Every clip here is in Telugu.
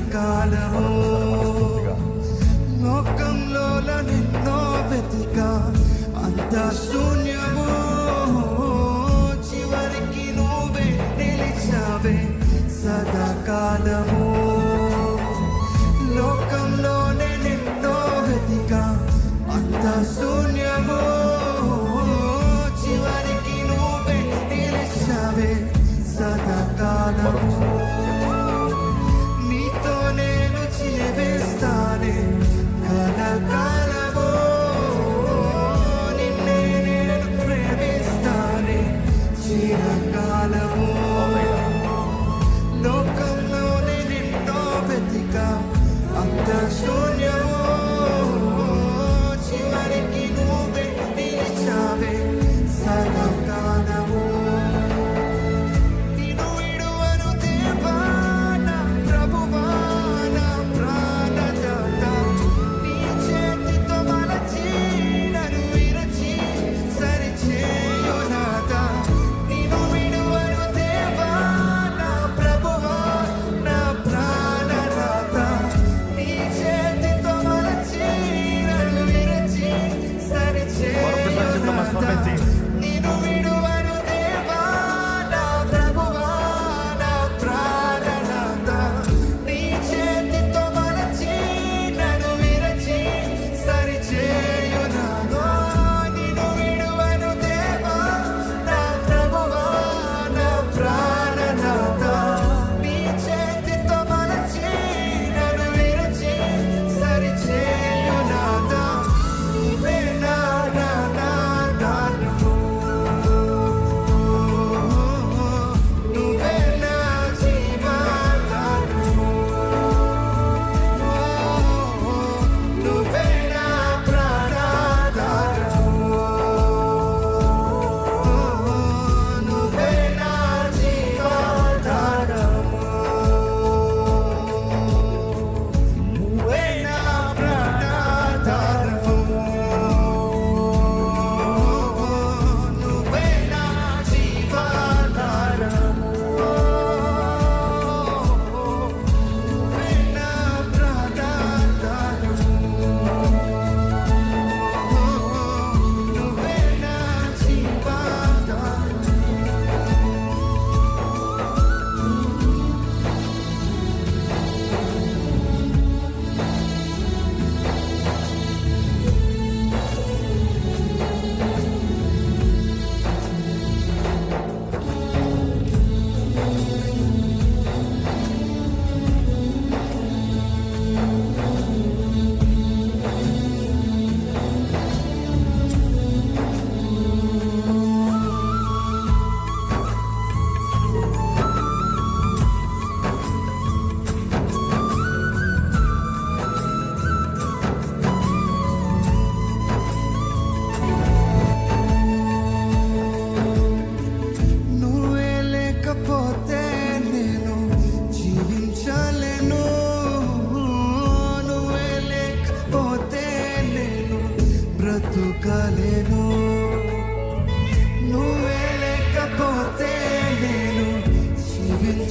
సదాకాలము లోకంలో నిన్నో వెతిక అంత శూన్యము. చివరికి నువ్వే నిలిచావే సదాకాలము. లోకంలోనే నిన్నో వెతిక అంత శూన్యము. చివరికి నువ్వే నిలిచావే సదాకాలము.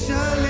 shall